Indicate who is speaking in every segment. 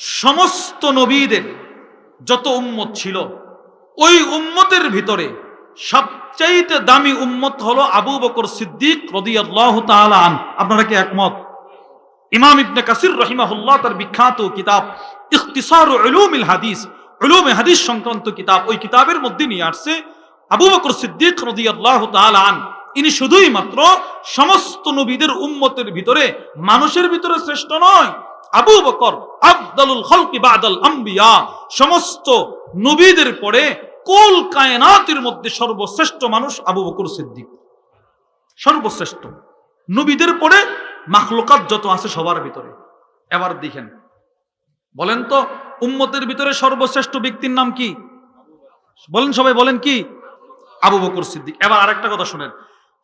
Speaker 1: সমস্ত নবীদের যত উম্মত ছিল, ওই উম্মতের ভিতরে সবচাইতে দামি উম্মত হলো আবু বকর সিদ্দিক রদিয়াল্লাহ আপনারা কি একমত? ইমাম ইবনে কাসির রহিমাহুল্লাহ তার বিখ্যাত কিতাব ইখতিসার উলুমিল হাদিস, উলুমে হাদিস সংক্রান্ত কিতাব ওই কিতাবের মধ্যে নিয়ে আসছে আবু বকর সিদ্দিক রাদিয়াল্লাহু তাআলা আন। ইনি শুধুই মাত্র সমস্ত নবীদের উম্মতের ভিতরে মানুষের ভিতরে শ্রেষ্ঠ নয় আবু বকর আফদালুল খলকি বাদাল আম্বিয়া, সমস্ত নবীদের পরে কুল কায়নাতের মধ্যে সর্বশ্রেষ্ঠ মানুষ আবু বকর সিদ্দিক। সর্বশ্রেষ্ঠ। নবীদের পরে মাখলুকাত যত আছে সবার ভিতরে। এবার দেখেন। বলেন তো, উম্মতের ভিতরে সর্বশ্রেষ্ঠ ব্যক্তির নাম কি? বলেন সবাই, বলেন কি? আবু বকর সিদ্দিক। এবার আরেকটা কথা শুনেন।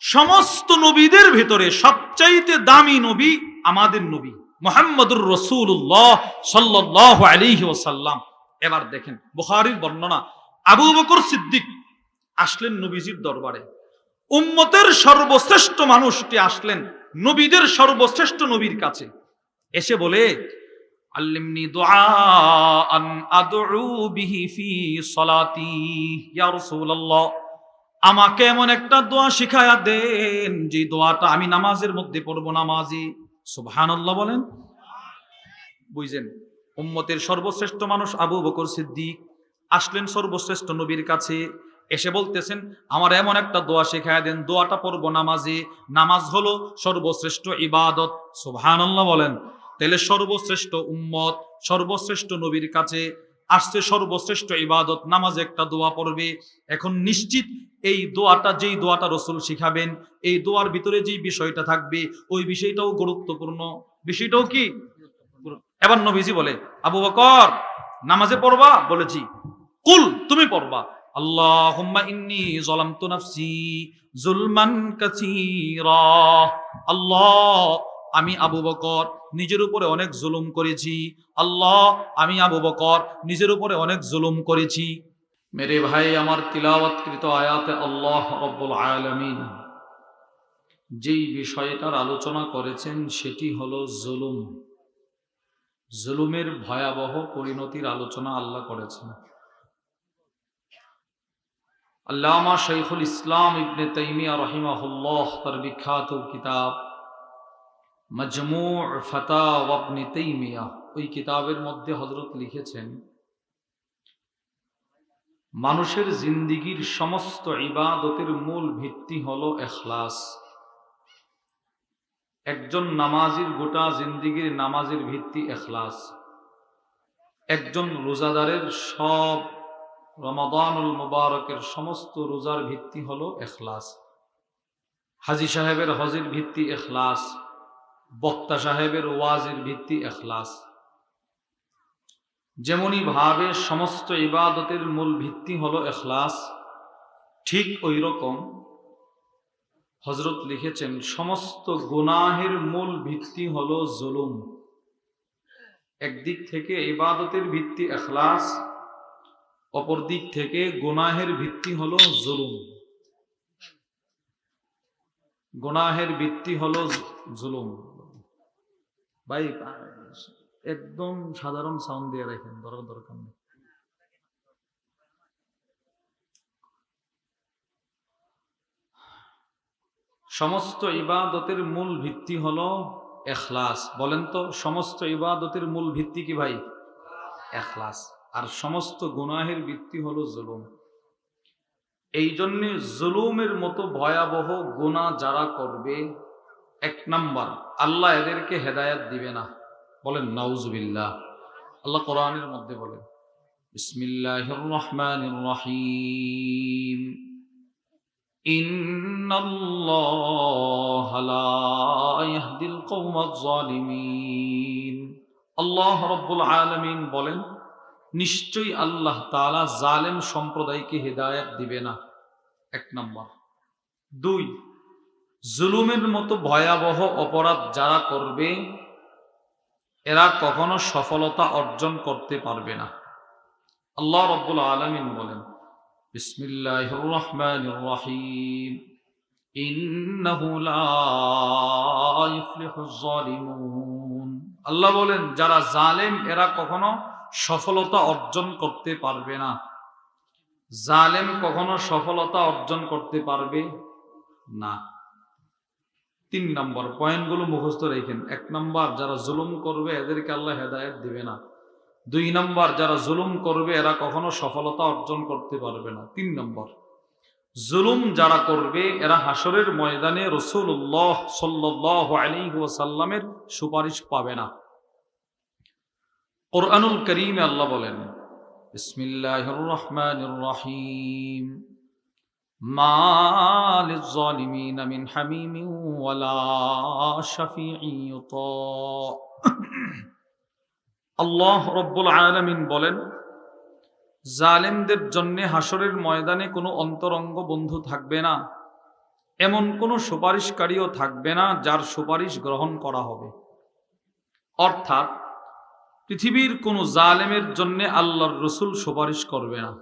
Speaker 1: সমস্ত নবীদের ভিতরে সবচাইতে দামি নবী আমাদের নবী। মোহাম্মদুর রসুল্লাহ সাল্লাহ আলিহি ওসাল্লাম এবার দেখেন, বুখারির বর্ণনা, আবু বকর সিদ্দিক আসলেন নবীজির দরবারে। উম্মতের সর্বশ্রেষ্ঠ মানুষটি আসলেন নবীদের সর্বশ্রেষ্ঠ নবীর কাছে। এসে বলে, আল্লিমনি বিহি ফি আমাকে এমন একটা দোয়া শিখায়া দেন, যে দোয়াটা আমি নামাজের মধ্যে পড়ব নামাজি। সুবহানাল্লাহ বলেন। বুঝছেন? উম্মতের সর্বশ্রেষ্ঠ মানুষ আবু বকর সিদ্দিক। আসলেন সর্বশ্রেষ্ঠ নবীর কাছে। এসে বলতেছেন, আমার এমন একটা দোয়া শেখায় দেন, দোয়াটা পড়ব নামাজে। নামাজ হলো সর্বশ্রেষ্ঠ ইবাদত। সুবহানাল্লাহ বলেন। তাহলে সর্বশ্রেষ্ঠ উম্মত, সর্বশ্রেষ্ঠ নবীর কাছে আসছে সর্বশ্রেষ্ঠ ইবাদত, নামাজে একটা দোয়া পড়বে। এখন নিশ্চিত এই দোয়াটা, যেই দোয়াটা রসুল শিখাবেন, এই দোয়ার ভিতরে যেই বিষয়টা থাকবে, ওই বিষয়টাও গুরুত্বপূর্ণ। বিষয়টাও কি? এবার নবীজি বলে, আবু বকর, নামাজে পড়বা? বলেছি কুল, তুমি পড়বা। আল্লাহুম্মা ইন্নী যালামতু নাফসি জুলমান আল্লাহ আমি আবু বকর নিজের উপরে অনেক জুলুম করেছি। আল্লাহ, আমি আবু বকর নিজের উপরে অনেক জুলুম করেছি। মেরে ভাই, আমার তিলাওয়াতকৃত আয়াতে আল্লাহ রব্বুল আলামিন যেই বিষয়টার আলোচনা করেছেন, সেটি হলো জুলুম। জুলুমের ভয়াবহ পরিণতির আলোচনা আল্লাহ করেছেন। আল্লামা শৈখুল ইসলাম ইবনে তাইমিয়া রহিমাহুল্লাহ তার বিখ্যাত কিতাব মজমু ফতা তাইমিয়া, ওই কিতাবের মধ্যে হজরত লিখেছেন, মানুষের জিন্দিগির সমস্ত ইবাদতের মূল ভিত্তি হলো এখলাস। একজন নামাজির গোটা জিন্দিগির নামাজের ভিত্তি এখলাস। একজন রোজাদারের সব রমাদানুল মুবারকের সমস্ত রোজার ভিত্তি হল এখলাস। হাজি সাহেবের হজের ভিত্তি এখলাস। বক্তা সাহেবের ওয়াজের ভিত্তি এখলাস। যেমনই ভাবে সমস্ত ইবাদতের মূল ভিত্তি হলো এখলাস, ঠিক ওই রকম হজরত লিখেছেন, সমস্ত গুনাহের মূল ভিত্তি হলো জুলুম। একদিক থেকে ইবাদতের ভিত্তি এখলাস, অপর দিক থেকে গুনাহের ভিত্তি হলো জুলুম। গুনাহের ভিত্তি হলো জুলুম। ভাই, একদম সাধারণ সাউন্ড দিয়ে রাখেন দরকার দরকার নেই। সমস্ত ইবাদতের মূল ভিত্তি হলো এখলাস। বলেন তো, সমস্ত ইবাদতের মূল ভিত্তি কি ভাই? এখলাস। আর সমস্ত গুনাহের ভিত্তি হলো জুলুম। এই জন্যে জুলুমের মতো ভয়াবহ গুণা যারা করবে এক নাম্বার, আল্লাহ এদেরকে হেদায়াত দিবে না। বলেন, নাউজুবিল্লাহ। আল্লাহ কোরআনের মধ্যে বলেন রহমানির রহিম কওমাজ জালিমিন। আল্লাহ রাব্বুল আলামিন বলেন, নিশ্চয়ই আল্লাহ তাআলা জালেম সম্প্রদায়কে হেদায়েত দিবে না। এক নম্বর। দুই জুলুমের মতো ভয়াবহ অপরাধ যারা করবে, এরা কখনো সফলতা অর্জন করতে পারবে না। আল্লাহ রব্বুল আলমিন বলেন, বিসমিল্লাহির রহমানির রহিম। আল্লাহ বলেন, যারা জালেম, এরা কখনো সফলতা অর্জন করতে পারবে না। জালেম কখনো সফলতা অর্জন করতে পারবে না। তিন নম্বর পয়েন্টগুলো মুখস্থ রেখেন। এক নম্বর, যারা জুলুম করবে, এদেরকে আল্লাহ হেদায়েত দিবে না। দুই নম্বর, যারা জুলুম করবে, এরা কখনো সফলতা অর্জন করতে পারবে না। তিন নম্বর, জুলুম যারা করবে, এরা হাসরের ময়দানে রসুল্লাহ সাল্লাহ সুপারিশ পাবে না। কোরআনুল করিমে আল্লাহ বলেন, বিসমিল্লাহির রহমানির রহিম। মা শাফিঈ ইউতা আল্লাহ রব্বুল আলামিন বলেন, জালেমদের হাসরের ময়দানে কোনো অন্তরঙ্গ বন্ধু থাকবে না, এমন কোনো সুপারিশকারীও থাকবে না যার সুপারিশ গ্রহণ করা হবে। অর্থাৎ, পৃথিবীর কোনো জালেমের জন্য আল্লাহর রসুল সুপারিশ করবে না।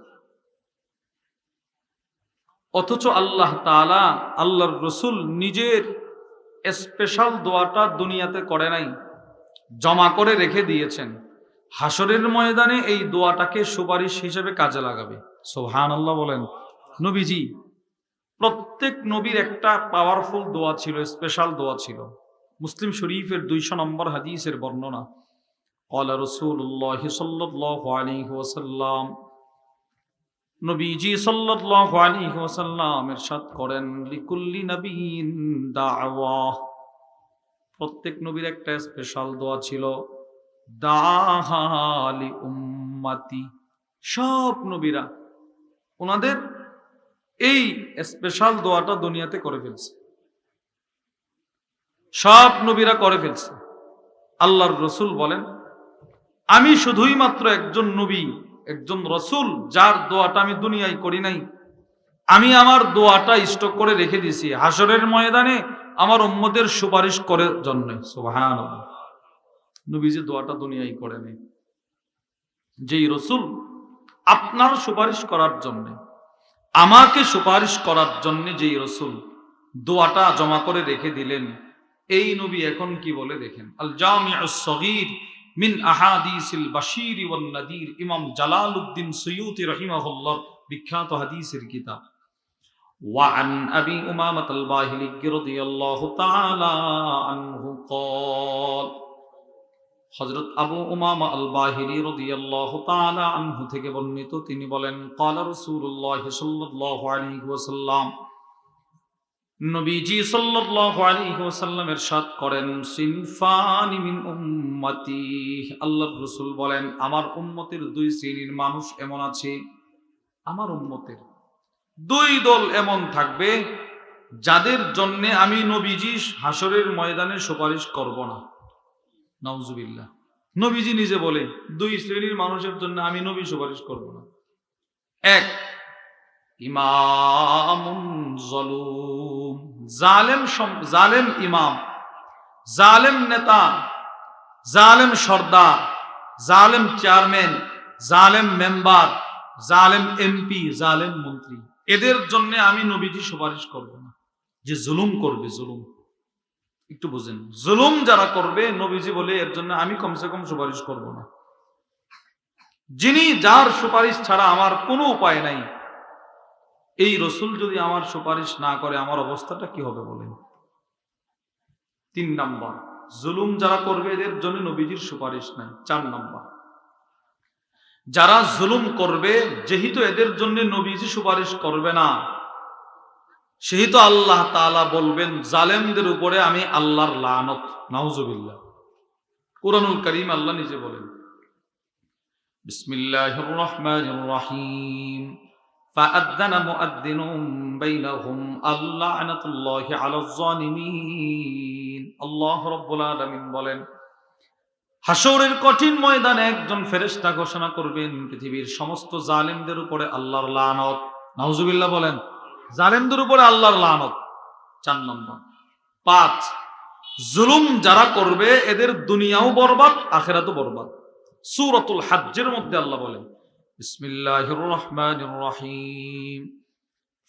Speaker 1: অথচ আল্লাহ তালা আল্লাহর রসুল নিজের স্পেশাল দোয়াটা দুনিয়াতে করে নাই, জমা করে রেখে দিয়েছেন। হাসরের ময়দানে এই দোয়াটাকে সুপারিশ হিসেবে কাজে লাগাবে। সোহান আল্লাহ বলেন, নবীজি, প্রত্যেক নবীর একটা পাওয়ারফুল দোয়া ছিল স্পেশাল দোয়া ছিল। মুসলিম শরীফের দুইশো নম্বর হাদিসের বর্ণনা কলা রসুল্লাহ সাল্লাহ আলী ওসাল্লাম নবীজি সাল্লাল্লাহু আলাইহি ওয়াসাল্লাম ইরশাদ করেন, লিকুল্লি নবীন দাওয়া। প্রত্যেক নবীর একটা স্পেশাল দোয়া ছিল দাহালি উম্মাতি। সব নবীরা ওনাদের এই স্পেশাল দোয়াটা দুনিয়াতে করে ফেলছে। সব নবীরা করে ফেলছে। আল্লাহর রসুল বলেন, আমি শুধুই মাত্র একজন নবী একজন রসুল যার দোয়াটা আমি দুনিয়ায় করি নাই, আমি আমার দোয়াটা স্টক করে রেখে দিছি হাসরের ময়দানে আমার উম্মদের সুপারিশ করে জন্য। সুবহান নবীজি দোয়াটা দুনিয়ায় করে নেই। যেই রসুল আপনার সুপারিশ করার জন্য, আমাকে সুপারিশ করার জন্য যেই রসুল দোয়াটা জমা করে রেখে দিলেন, এই নবী এখন কি বলে দেখেন? আল জামিউস সগীর মিন আহাদিসিল বাশির ওয়ান নাদির ইমাম জালালউদ্দিন সুয়ুতি রাহিমাহুল্লাহ বিখ্যাত হাদিসের কিতাব وعن أبي أمامة الباهلي رضي الله تعالى عنه قال হযরত আবু উমামা আল বাহিরি রাদিয়াল্লাহু তাআলা আনহু থেকে বর্ণিত তিনি বলেন قال রাসূলুল্লাহ সাল্লাল্লাহু আলাইহি ওয়াসাল্লাম নবীজি সাল্লাল্লাহু আলাইহি ওয়াসাল্লাম ইরশাদ করেন, সিনফানি মিন উম্মতি। আল্লাহর রাসূল বলেন, আমার উম্মতের দুই শ্রেণির মানুষ এমন আছে, আমার উম্মতের দুই দল এমন থাকবে, যাদের জন্য আমি নবীজি হাসরের ময়দানে সুপারিশ করব না। নাউজুবিল্লাহ। নবীজি নিজে বলে, দুই শ্রেণির মানুষের জন্য আমি নবী সুপারিশ করব না। এক, ইমামুন জলুম জালেম জালেম ইমাম, জালেম নেতা, জালেম সর্দার, জালেম চেয়ারম্যান, জালেম মেম্বার, জালেম এমপি, জালেম মন্ত্রী। এদের জন্য আমি নবীজি সুপারিশ করব না। যে জুলুম করবে, জুলুম। একটু বুঝেন। জুলুম যারা করবে, নবীজি বলে এর জন্য আমি কমসে কম সুপারিশ করব না। যিনি যার সুপারিশ ছাড়া আমার কোনো উপায় নাই। এই রসুল যদি আমার সুপারিশ না করে, আমার অবস্থাটা কি হবে বলেন? তিন নাম্বার, জুলুম যারা করবে, এদের জন্য নবীজির সুপারিশ নাই। চার নাম্বার, যারা জুলুম করবে, যেহেতু এদের জন্য নবীজি সুপারিশ করবে না, সেহেতু আল্লাহ তাআলা বলবেন, জালেমদের উপরে আমি আল্লাহর লানত, নাউজুবিল্লাহ। কোরআনুল করিম আল্লাহ নিজে বলেন। বিসমিল্লাহির রহমানির রহিম। فأذن مؤذن بينهم اللعنة الله على الظالمين আল্লাহ রব্বুল আলামিন বলেন হাসরের কঠিন ময়দানে একজন ফেরেশতা ঘোষণা করবেন পৃথিবীর সমস্ত জালেমদের উপরে আল্লাহর লানত নাউজুবিল্লাহ বলেন জালেমদের উপরে আল্লাহর লানত চার নম্বর পাঁচ জুলুম যারা করবে এদের দুনিয়াও বরবাদ আখেরাতও বরবাদ সূরাতুল হাজ্জের মধ্যে আল্লাহ বলেন বিসমিল্লাহির রহমানির রহিম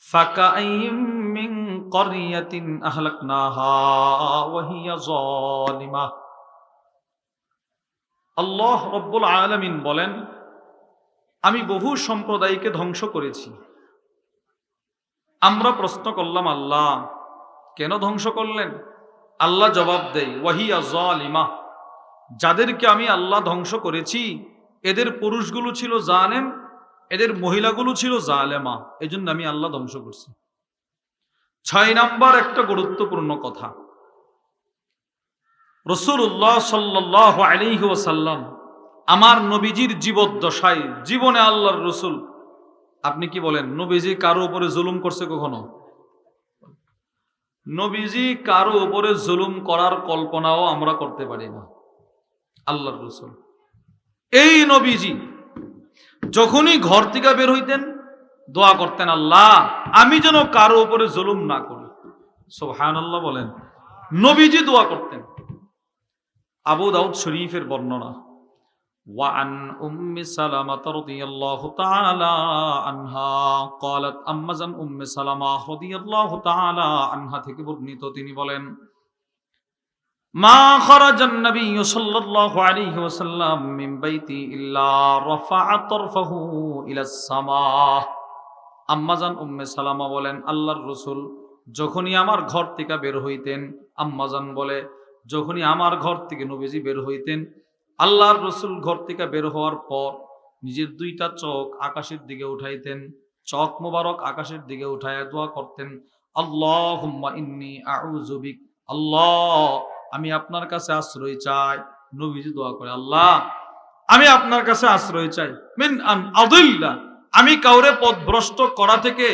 Speaker 1: فكأين من قرية أهلكناها وهي ظالمة আল্লাহ রব্বুল আলামিন বলেন আমি বহু সম্প্রদায়কে ধ্বংস করেছি আমরা প্রশ্ন করলাম আল্লাহ কেন ধ্বংস করলেন আল্লাহ জবাব দেয় ওয়াহিয়া জালিমা যাদেরকে আমি আল্লাহ ধ্বংস করেছি এদের পুরুষগুলো ছিল জালেম, এদের মহিলাগুলো ছিল জালেমা। এই জন্য আমি আল্লাহ ধ্বংস করছি। ছয় নাম্বার একটা গুরুত্বপূর্ণ কথা। রসুল্লাহ সাল্লাহ আলিহি আমার নবীজির জীবদ্দশায় জীবনে আল্লাহর রসুল। আপনি কি বলেন, নবীজি কারও উপরে জুলুম করছে কখনো? নবীজি কারও উপরে জুলুম করার কল্পনাও আমরা করতে পারি না। আল্লাহর রসুল। এই নবীজি যখনই ঘর থেকে বের হইতেন দোয়া করতেন আল্লাহ আমি যেন কারো উপরে জুলুম না করি সোহান আল্লাহ বলেন নবীজি দোয়া করতেন আবু দাউদ শরীফের বর্ণনা وعن أم سلمة رضي الله تعالى عنها قالت أمزن أم سلمة رضي الله تعالى عنها থেকে বর্ণিত তিনি বলেন ইলা উম্মে বলেন, আল্লাহর রসুল যখনই আমার ঘর থেকে বের হইতেন আম্মাজান বলে, যখনই আমার ঘর থেকে নবীজি বের হইতেন, আল্লাহর রসুল ঘর থেকে বের হওয়ার পর নিজের দুইটা চোখ আকাশের দিকে উঠাইতেন, চোখ মুবারক আকাশের দিকে উঠাইয়া দোয়া করতেন আল্লাহ ইন্নি আল্লাহ আমি আপনার কাছে আশ্রয় চাই। নবীজি দোয়া করে, আল্লাহ, আমি আপনার কাছে আশ্রয় চাই। মিন আন আমি কাউরে পথভ্রষ্ট করা থেকে,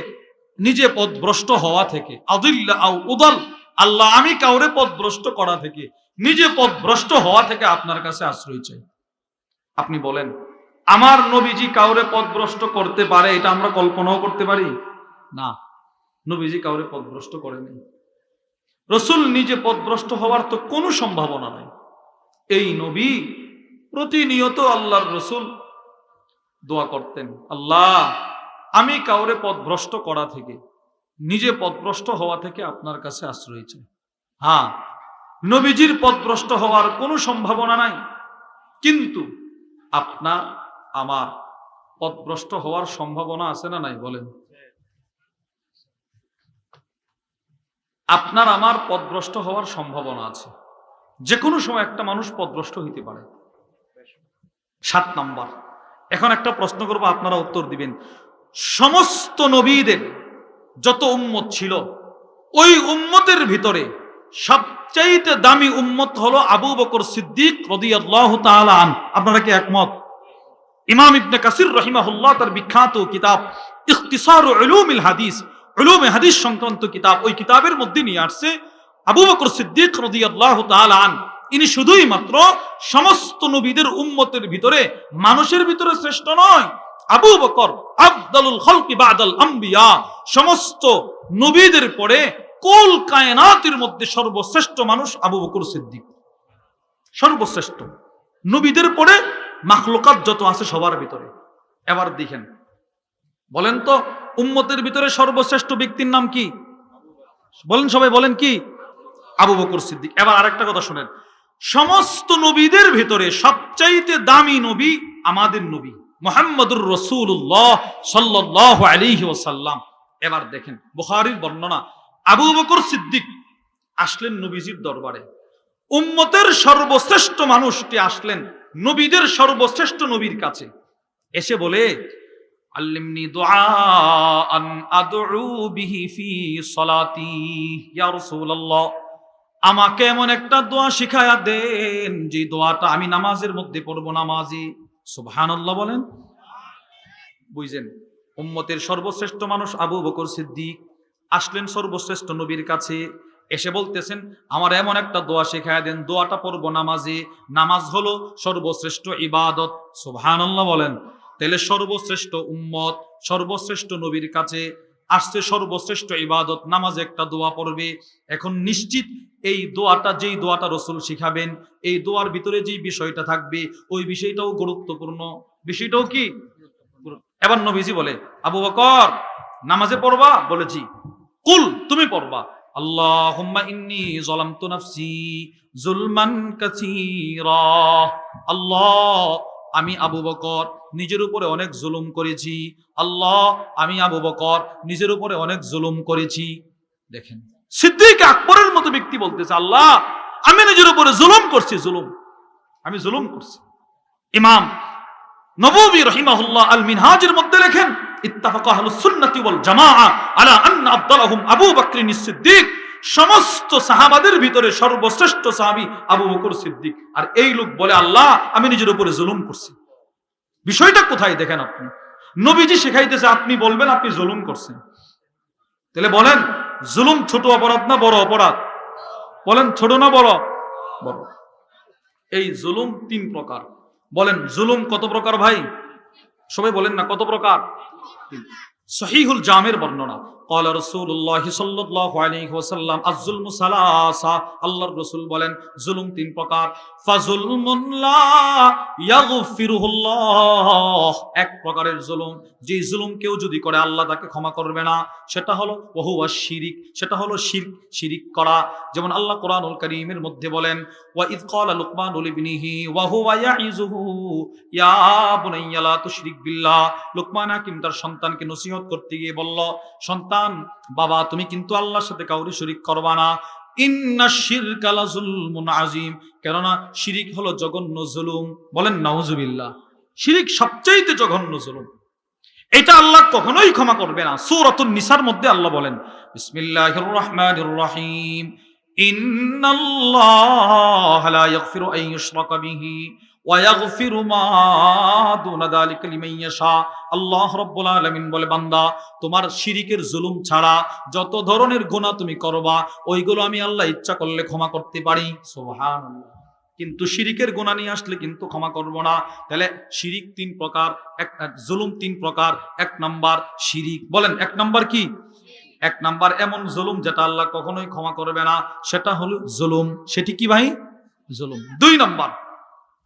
Speaker 1: নিজে পথভ্রষ্ট হওয়া থেকে। আদিল্লা উদল, আল্লাহ, আমি কাউরে পথভ্রষ্ট করা থেকে, নিজে পথভ্রষ্ট হওয়া থেকে আপনার কাছে আশ্রয় চাই। আপনি বলেন, আমার নবীজি কাউরে পথভ্রষ্ট করতে পারে, এটা আমরা কল্পনাও করতে পারি? না, নবীজি কাউরে পথভ্রষ্ট করেনি। রসুল নিজে পথভ্রষ্ট হওয়ার তো কোনো সম্ভাবনা নাই। এই নবী প্রতিনিয়ত আল্লাহর রসুল দোয়া করতেন, আল্লাহ, আমি কাউরে পথভ্রষ্ট করা থেকে, নিজে পথভ্রষ্ট হওয়া থেকে আপনার কাছে আশ্রয় চাই। হ্যাঁ নবীজির পথভ্রষ্ট হওয়ার কোনো সম্ভাবনা নাই, কিন্তু আপনার, আমার পথভ্রষ্ট হওয়ার সম্ভাবনা আছে না নাই বলেন? আপনার আমার পথভ্রষ্ট হওয়ার সম্ভাবনা আছে। যে কোনো সময় একটা মানুষ পথভ্রষ্ট হইতে পারে। সাত নাম্বার। এখন একটা প্রশ্ন করব, আপনারা উত্তর দিবেন। সমস্ত নবীদের যত উম্মত ছিল, ওই উম্মতের ভিতরে সবচাইতে দামি উম্মত হলো আবু বকর সিদ্দিক আপনারা কি একমত? ইমাম ইবনে কাসির রহিমাহুল্লাহ তার বিখ্যাত কিতাব ইখতিসার উলুমিল হাদিস উলুমে হাদিস সংক্রান্ত কিতাব ওই কিতাবের মধ্যে নিয়ে আসছে আবু বকর সিদ্দিক রদিয়াল্লাহু তাআলা আন। ইনি শুধুই মাত্র সমস্ত নবীদের উম্মতের ভিতরে মানুষের ভিতরে শ্রেষ্ঠ নয়। আবু বকর, আফদালুল খলকি বাদাল আম্বিয়া, সমস্ত নবীদের পরে কুল কায়নাতের মধ্যে সর্বশ্রেষ্ঠ মানুষ আবু বকর সিদ্দিক। সর্বশ্রেষ্ঠ। নবীদের পরে মাখলুকাত যত আছে সবার ভিতরে। এবার দেখেন। বলেন তো উম্মতের ভিতরে সর্বশ্রেষ্ঠ ব্যক্তির নাম কি? বলেন সবাই, বলেন কি? আবু বকর সিদ্দিক। এবার আরেকটা কথা শুনেন। সমস্ত নবীদের ভিতরে সবচাইতে দামি নবী আমাদের নবী, মোহাম্মদুর রসুল্লাহ সাল্লাহ আলিহি ওসাল্লাম এবার দেখেন, বুখারির বর্ণনা, আবু বকর সিদ্দিক আসলেন নবীজির দরবারে। উম্মতের সর্বশ্রেষ্ঠ মানুষটি আসলেন নবীদের সর্বশ্রেষ্ঠ নবীর কাছে। এসে বলে আল্লিমনি দুআআন আদউ বিহি ফি সলাতি, ইয়া রাসূলুল্লাহ। আমাকে এমন একটা দোয়া শিখায়া দেন, যে দোয়াটা আমি নামাজের মধ্যে পড়ব নামাজি। সুবহানাল্লাহ বলেন। বুঝছেন উম্মতের সর্বশ্রেষ্ঠ মানুষ আবু বকর সিদ্দিক। আসলেন সর্বশ্রেষ্ঠ নবীর কাছে। এসে বলতেছেন, আমার এমন একটা দোয়া শেখায় দেন, দোয়াটা পড়ব নামাজে। নামাজ হলো সর্বশ্রেষ্ঠ ইবাদত। সুবহানাল্লাহ বলেন। তাহলে সর্বশ্রেষ্ঠ উম্মত, সর্বশ্রেষ্ঠ নবীর কাছে আসছে সর্বশ্রেষ্ঠ ইবাদত, নামাজে একটা দোয়া পড়বে। এখন নিশ্চিত এই দোয়াটা, যেই দোয়াটা রসুল শিখাবেন, এই দোয়ার ভিতরে যেই বিষয়টা থাকবে, ওই বিষয়টাও গুরুত্বপূর্ণ। বিষয়টাও কি? এবার নবীজি বলে, আবু বকর, নামাজে পড়বা? বলেছি কুল, তুমি পড়বা। আল্লাহুম্মা ইন্নী যালামতু নাফসি জুলমান কাসীরা। আল্লাহ আমি আবু বকর নিজের উপরে অনেক জুলুম করেছি। আল্লাহ, আমি আবু বকর নিজের উপরে অনেক জুলুম করেছি। দেখেন, সিদ্দিক আকবরের মতো ব্যক্তি বলতেছে, আল্লাহ, আমি নিজের উপরে জুলুম করছি, জুলুম। আমি জুলুম করছি। ইমাম নববী রহিমাহুল্লাহ আল মিনহাজের মধ্যে লেখেন, ইত্তাফাকা আহলুস সুন্নাতি ওয়াল জামাআ আলা আন্না আফদালাহুম আবু বকর সিদ্দিক। সমস্ত সাহাবাদের ভিতরে সর্বশ্রেষ্ঠ সাহাবী আবু বকর সিদ্দিক। আর এই লোক বলে, আল্লাহ, আমি নিজের উপরে জুলুম করছি। বিষয়টা কোথায় দেখেন আপনি? নবীজি শেখাইতেছে, আপনি বলবেন, আপনি জুলুম করছেন। তাহলে বলেন, জুলুম ছোট অপরাধ না বড় অপরাধ? বলেন, ছোট না বড়? বড়। এই জুলুম তিন প্রকার। বলেন, জুলুম কত প্রকার ভাই? সবাই বলেন না, কত প্রকার? সহিহুল জামের বর্ণনা। قال رسول الله صلى الله عليه وسلم الظلم ثلاثه আল্লাহর রাসূল বলেন জুলুম তিন প্রকার এক প্রকারের জুলুম, যে জুলুম কেউ যদি করে, আল্লাহ তাকে ক্ষমা করবে না। সেটা হলো শিরিক, সেটা হলো শিরক করা। যেমন আল্লাহ কোরআনুল কারীমের মধ্যে বলেন, ওয়া ইয়া তুশরিক বিল্লাহ। লোকমান হাকিম তার সন্তানকে নসিহত করতে গিয়ে বলল, সন্তান, বাবা, তুমি কিন্তু আল্লাহর সাথে কাউরি শরিক করবা না। কেননা শিরিক হলো জঘন্য জুলুম। বলেন, নাউজুবিল্লাহ। শিরিক সবচেয়ে জঘন্য জুলুম। এটা আল্লাহ কখনোই ক্ষমা করবে না। সূরাতুন নিসার মধ্যে আল্লাহ বলেন, বিসমিল্লাহির রহমানির রহিম। ইন্নাল্লাহ লা ইয়াগফিরু আন ইউশরাকা বিহি। ওয়া ইয়াগফিরু মা দুনা যালিকা লিমান ইয়াশা। আল্লাহ রাব্বুল আলামিন বলে, বান্দা, তোমার শিরিকের জুলুম ছাড়া যত ধরনের গুনাহ তুমি করবা, ওইগুলো আমি আল্লাহ ইচ্ছা করলে ক্ষমা করতে পারি। সুবহানাল্লাহ। কিন্তু শিরিকের গুনাহ নিয়ে আসলে কিন্তু ক্ষমা করব না। তাহলে শিরিক তিন প্রকার, এক জুলুম তিন প্রকার, এক নাম্বার শিরিক। বলেন, এক নাম্বার কি? এক নাম্বার এমন জুলুম যেটা আল্লাহ কখনোই ক্ষমা করবে না, সেটা হলো জুলুম। সেটি কি ভাই? জুলুম। দুই নাম্বার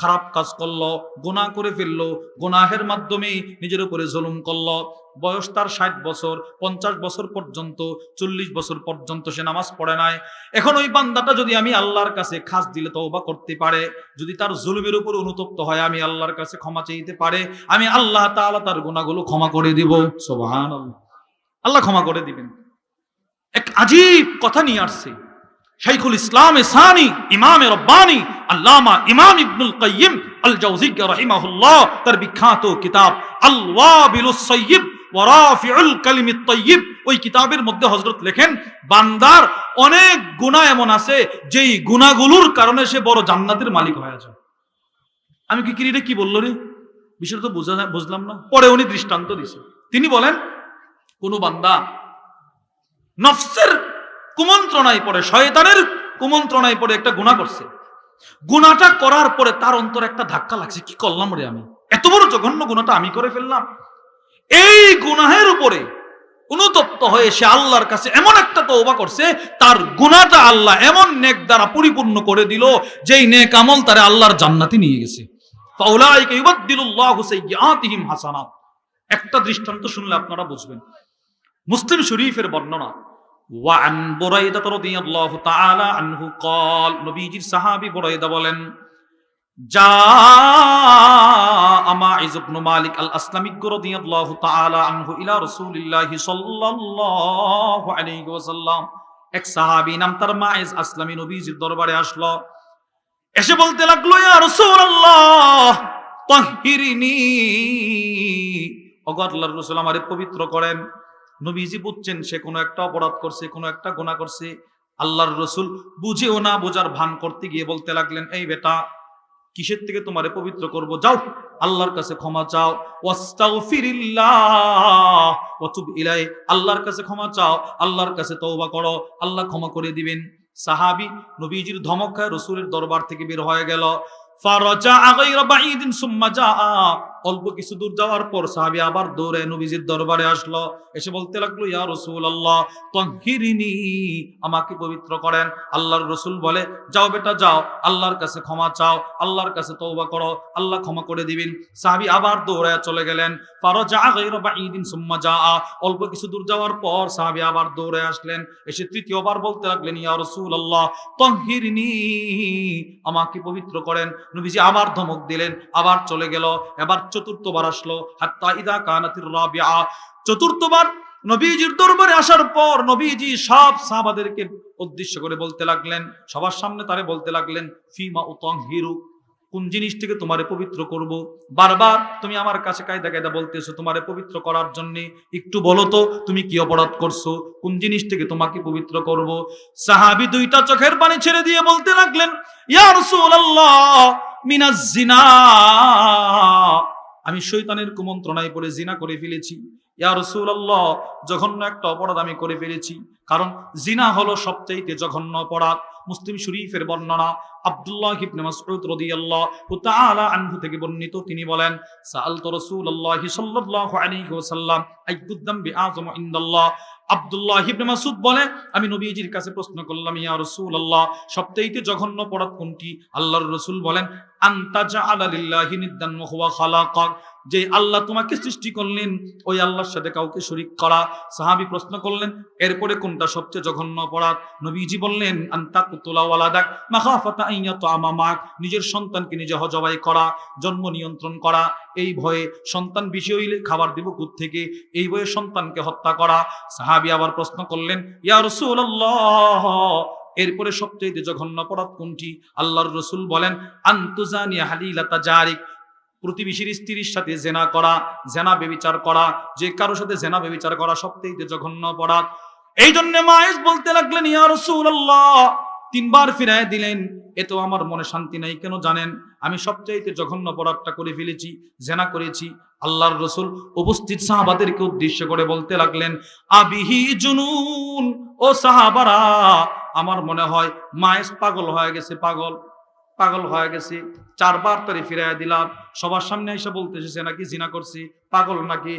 Speaker 1: খারাপ কাজ করল, গুনাহ করে ফেলল, গোনাহের মাধ্যমে নিজের উপরে জুলুম করল। বয়স তার ষাট বছর, পঞ্চাশ বছর পর্যন্ত, চল্লিশ বছর পর্যন্ত সে নামাজ পড়ে নাই। এখন ওই বান্দাটা যদি আমি আল্লাহর কাছে খাস দিলে তওবা করতে পারে, যদি তার জুলুমের উপর অনুতপ্ত হয়, আমি আল্লাহর কাছে ক্ষমা চাইতে পারে, আমি আল্লাহ তাআলা তার গুনাহগুলো ক্ষমা করে দিব। সুবহানাল্লাহ। আল্লাহ ক্ষমা করে দিবেন। এক আজীব কথা নিয়ে আসছে। শাইখুল ইসলাম সানি, ইমামে রব্বানি, আল্লামা ইমাম ইবনুল কাইয়িম আল জাওজিক রাহিমাহুল্লাহ, তার বিখ্যাত কিতাব আল ওয়াবিলুস সাইয়্যিব ওয়া রাফিউল কালিমিত তাইয়্যিব। ওই কিতাবের মধ্যে হযরত লেখেন, বান্দার অনেক গুনাহ এমন আছে, যেই গুনাহগুলোর কারণে সে বড় জান্নাতের মালিক হয়ে যায়। আমি কি কিরিটা কি বলল রে? বিষয়টা তো বোঝা বুঝলাম না। পরে উনি দৃষ্টান্ত দিছে তিনি বলেন, কোন বান্দা নফসের কুমন্ত্রণায় পড়ে, শয়তানের কুমন্ত্রণায় পড়ে একটা গুণা করছে। গুণাটা করার পরে তার অন্তর একটা ধাক্কা লাগছে, কি করলাম রে আমি? এত বড় জঘন্য গুণাটা আমি করে ফেললাম। এই গুনাহের উপরে অনুতপ্ত হয়ে সে আল্লাহর কাছে এমন একটা তওবা করছে, তার গুনাহটা আল্লাহ এমন নেক দ্বারা পরিপূর্ণ করে দিল, যেই নেক আমল তারে আল্লাহর জান্নাতে নিয়ে গেছে। ফাউলাইকা ইউবাদদিলুল্লাহু সাইয়্যাতিহিম হাসানাত। একটা দৃষ্টান্ত শুনলে আপনারা বুঝবেন। মুসলিম শরীফের বর্ণনা وعن بريدة رضي الله تعالى عنه قال নবীজির সাহাবী বুরাইদা বলেন جاء ماعز بن مالك الأسلمي رضي الله تعالى عنه إلى رسول الله صلى الله عليه وسلم এক সাহাবী নাম তার মাইজ আসলামী নবীজির দরবারে আসলো এসে বলতে লাগলো ইয়া রাসূলুল্লাহ তাহহিরিনি ওগো আল্লাহর রাসূল আমারে পবিত্র করেন নবীজি বুঝছেন সে কোনো একটা অপরাধ করছে, কোনো একটা গুনাহ করছে। আল্লাহর রসুল বুঝেও না বোঝার ভান করতে গিয়ে বলতে লাগলেন, এই বেটা, কিসের থেকে তোমারে পবিত্র করব? যাও, আল্লাহর কাছে ক্ষমা চাও। ইলাই আল্লাহর কাছে ক্ষমা চাও, আল্লাহর কাছে তওবা করো, আল্লাহ ক্ষমা করে দিবেন। সাহাবি নবীজির ধমক খায় রসুলের দরবার থেকে বের হয়ে গেল। অল্প কিছু দূর যাওয়ার পর সাহাবি আবার দৌড়ে নবীজির দরবারে আসলো। এসে বলতে লাগল, ইয়া রসুল আল্লাহ তাহহিরিনি আমাকে পবিত্র করেন। আল্লাহর রসুল বলে, যাও বেটা, যাও, আল্লাহর কাছে ক্ষমা চাও, আল্লাহর কাছে তওবা করো, আল্লাহ ক্ষমা করে দিবেন। সাহাবি আবার দৌড়ে চলে গেলেন। পারো ফারাজা গায়রা বাঈদিন সুম্মা জাআ অল্প কিছু দূর যাওয়ার পর সাহাবি আবার দৌড়ে আসলেন। এসে তৃতীয়বার বলতে লাগলেন, ইয়া রাসূলুল্লাহ তাহহিরনি আমাকে পবিত্র করেন। নবীজি আবার ধমক দিলেন, আবার চলে গেল। এবার চতুর্থবার আসলো। হাত্তা ইদা কানাতির রাবিআ। চতুর্থবার নবীজির দরবারে আসার পর নবীজি সব সাহাবাদেরকে উদ্দেশ্য করে বলতে লাগলেন, সবার সামনে তারে বলতে লাগলেন, ফিমা উতং হিরু কোন জিনিস থেকে তোমারে পবিত্র করব? বারবার তুমি আমার কাছে কায়দা কায়দা বলতেছো তোমারে পবিত্র করার জন্য, একটু বলো তো, তুমি কি অপরাধ করছ? কোন জিনিস থেকে তোমাকে পবিত্র করব? সাহাবি দুইটা চোখের পানি ছেড়ে দিয়ে বলতে লাগলেন, ইয়া রাসূলুল্লাহ মিনাজ জিনা আমি শৈতানের কুমন্ত্রণায় পড়ে জিনা করে ফেলেছি। ইয়া রসুল্লাহ জঘন্য একটা অপরাধ আমি করে ফেলেছি। কারণ জিনা হলো সবচাইতে জঘন্য অপরাধ। মুসলিম শরীফের বর্ণনা আব্দুল্লাহ ইবনে মাসউদ তাআলা আনহু থেকে বর্ণিত, তিনি বলেন, সাআলতু রাসূলুল্লাহি সাল্লাল্লাহু আলাইহি ওয়াসাল্লাম আযমু ইনদাল্লাহ। আব্দুল্লাহ ইবনে বলে, আমি নবীজির কাছে প্রশ্ন করলাম, ইয়া রাসূলুল্লাহ, সবচাইতে জঘন্য অপরাধ কোনটি? আল্লাহর রাসূল বলেন আনতা জাআলা লিল্লাহি নিদ্দান ওয়া হুয়া খালাকাক। যে আল্লাহ তোমাকে সৃষ্টি করলেন, ওই আল্লাহর সাথে কাউকে শরিক করা। সাহাবী প্রশ্ন করলেন, এরপরে কোনটা সবচেয়ে জঘন্য অপরাধ নবীজি বললেন আন্তা কুতুলা ওয়ালাদাক মাখাফাতা নিজের সন্তানকে নিজে হজবাই করা, জন্ম নিয়ন্ত্রণ করা, এই ভয়ে সন্তান বেশি হইলে খাবার দিব কুত থেকে এই ভয়ে সন্তানকে হত্যা করা। সাহাবী আবার প্রশ্ন করলেন, ইয়া রাসূলুল্লাহ, এরপরে সবচেয়ে জঘন্য অপরাধ কোনটি? আল্লাহর রসুল বলেন, আন্তুজানি হালিলাতা জারিক, প্রতিবেশীর স্ত্রীর সাথে জেনা করা, জেনা বেবিচার করা, যে কারোর সাথে জেনা বেবিচার করা সবচেয়ে জঘন্য অপরাধ। এই জন্য মায়েস বলতে লাগলেন, ইয়া রাসূলুল্লাহ তিনবার ফিরায় দিলেন এতো আমার মনে শান্তি নাই, কেন জানেন? আমি সবচাইতে জঘন্য অপরাধটা করে ফেলেছি, জেনা করেছি। আল্লাহর রসুল উপস্থিত সাহাবাদেরকে উদ্দেশ্য করে বলতে লাগলেন, আবিহি জুনুন, ও সাহাবারা, আমার মনে হয় মায়েস পাগল হয়ে গেছে, পাগল। পাগল হয়ে গেছে, চারবার তারে ফিরাইয়া দিলাম, সবার সামনে এসে বলতেছে সে নাকি জিনা করছি? পাগল নাকি?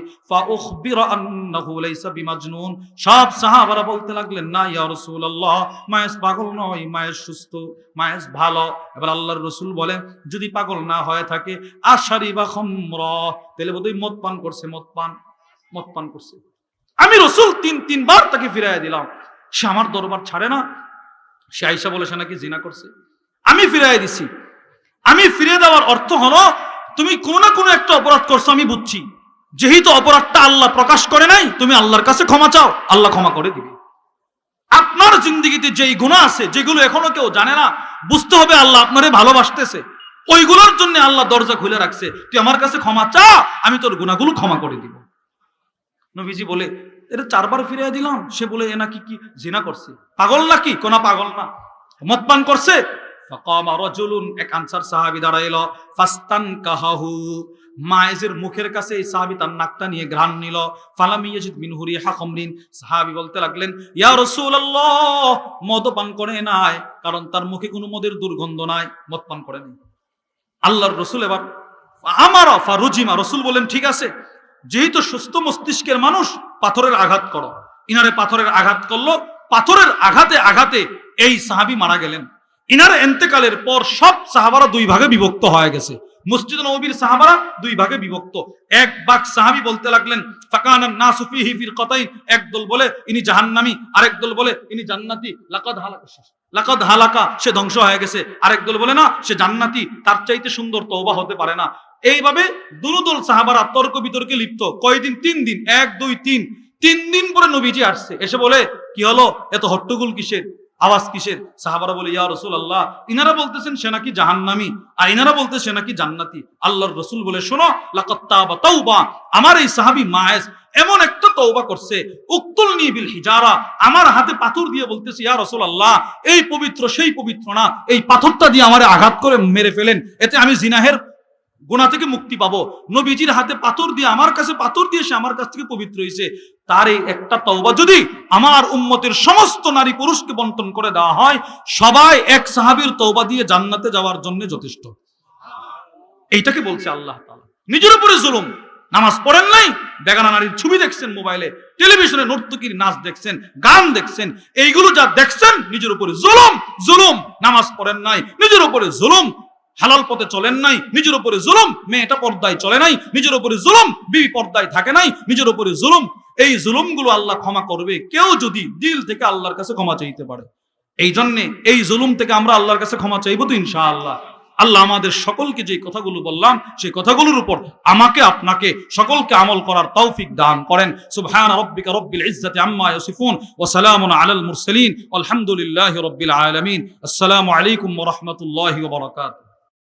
Speaker 1: বিমাজনুন। সব সাহাবারা বলতে লাগলেন, না ইয়া রাসূলুল্লাহ মায়েস পাগল নয় মায়েস সুস্থ মায়েস ভালো। এবার আল্লাহর রাসূল বলেন, যদি পাগল না হয়ে থাকে আশারি বা খামরা। তাহলে বোধহয় মদ পান করছে, মদ পান মদ পান করছে। আমি রসুল তিন, তিনবার তাকে ফিরাইয়া দিলাম। সে আমার দরবার ছাড়ে না। সে আইসা বলে সে নাকি জিনা করছে? আমি ফিরাই দিছি। আমি ফিরে দেওয়ার অর্থ হলো, তুমি কোনো না কোনো একটা অপরাধ করছ, আমি বুঝছি। যেহেতু অপরাধটা আল্লাহ প্রকাশ করে নাই, তুমি আল্লাহর কাছে ক্ষমা চাও, আল্লাহ ক্ষমা করে দিবে। আপনার জিন্দগিতে যেই গুণা আছে, যেগুলো এখনও কেউ জানে না, বুঝতে হবে আল্লাহ আপনারে ভালোবাসতেছে। ওইগুলোর জন্য আল্লাহ দরজা খুলে রাখছে। তুই আমার কাছে ক্ষমা চা, আমি তোর গুণাগুলো ক্ষমা করে দিব। নবীজি বলে, এটা চারবার ফিরিয়ে দিলাম। সে বলে, এ নাকি কি, জিনা করছে। পাগল নাকি? কোনা পাগল না। মদ পান করছে? রাজুলুন, এক আনসার সাহাবী ফাস্তান কাহাহু মায়েজের মুখের কাছে এই তার নাকটা নিয়ে ঘ্রাণ নিল। ফালাম ইয়াজিদ সাহাবী বলতে লাগলেন, ইয়া মদ পান করে নাই, কারণ তার মুখে কোনো মদের দুর্গন্ধ নাই, মদ পান করে নাই। আল্লাহর রসুল এবার আমার ফারুজিমা, রসুল বলেন ঠিক আছে, যেহেতু সুস্থ মস্তিষ্কের মানুষ, পাথরের আঘাত করো। ইনারে পাথরের আঘাত করল, পাথরের আঘাতে আঘাতে এই সাহাবি মারা গেলেন। ইনার এন্তেকালের পর সব সাহাবারা দুই ভাগে বিভক্ত হয়ে গেছে। মসজিদ নবীর সাহাবারা দুই ভাগে বিভক্ত। এক বাক সাহাবি বলতে লাগলেন ফাকানান নাসু ফিহি ফির কতাইন। এক বলে, ইনি জাহান্নামী। আরেক দল বলে, ইনি জান্নাতি। লাকাদ হালাকা লাকাদ হালাকা, সে ধ্বংস হয়ে গেছে। আরেক দল বলে, না, সে জান্নাতি, তার চাইতে সুন্দর তওবা হতে পারে না। এইভাবে দুদল সাহাবারা তর্ক বিতর্কে লিপ্ত। কয়দিন? তিন দিন। এক, দুই, তিন। তিন দিন পরে নবীজি আসছে। এসে বলে, কি হলো? এত হট্টগোল কিসের? আওয়াজ কিসের? সাহাবারা বলে, ইয়া রসুল আল্লাহ ইনারা বলতেছেন, সে নাকি জাহান্নামি। আর ইনারা বলতে সে নাকি জান্নাতি। আল্লাহর রসুল বলে, শোনো লাকাত্তাবা তাওবা। আমার এই সাহাবী মায়েস এমন একটা তওবা করছে উক্তুল বিল হিজারা। আমার হাতে পাথর দিয়ে বলতেছে, ইয়া রসুল আল্লাহ এই পবিত্র, সেই পবিত্র না। এই পাথরটা দিয়ে আমারে আঘাত করে মেরে ফেলেন। এতে আমি জিনাহের গুণা থেকে মুক্তি পাবো। নবীজির হাতে পাথর দিয়ে, আমার কাছে পাথর দিয়ে সে আমার কাছ থেকে পবিত্র হয়েছে। তার এই একটা তওবা যদি আমার উম্মতের সমস্ত নারী পুরুষকে বন্টন করে দেওয়া হয়, সবাই এক সাহাবীর তওবা দিয়ে জান্নাতে যাওয়ার জন্য যথেষ্ট। এইটাকে বলছে আল্লাহ তাআলা। নিজের উপরে জুলুম। নামাজ পড়েন নাই, বেগানা নারীর ছবি দেখছেন মোবাইলে, টেলিভিশনে নর্তকীর নাচ দেখছেন, গান দেখছেন, এইগুলো যা দেখছেন, নিজের উপরে জুলুম জুলুম। নামাজ পড়েন নাই, নিজের উপরে জুলুম। হালাল পথে চলেন নাই, নিজের উপরে জুলুম, মেয়েটা পর্দায় চলে নাই, নিজের উপরে জুলুম, বিবি পর্দায় থাকে নাই, নিজের উপরে জুলুম। এই জুলুমগুলো আল্লাহ ক্ষমা করবে, কেউ যদি দিল থেকে আল্লাহর কাছে ক্ষমা চাইতে পারে। এই জন্যে এই জুলুম থেকে আমরা আল্লাহর কাছে ক্ষমা চাইব তো ইনশাআল্লাহ। আল্লাহ আমাদের সকলকে যে কথাগুলো বললাম সেই কথাগুলোর উপর আমাকে, আপনাকে সকলকে আমল করার তৌফিক দান করেন। সুবহান রাব্বিকা রব্বিল ইজ্জাতি আম্মা ইয়াসিফুন, ওয়া সালামুন আলাল মুরসালিন আলহামদুলিল্লাহি রাব্বিল আলামিন। আসসালামু আলাইকুম ওয়া রাহমাতুল্লাহি ওয়া বারাকাতুহু।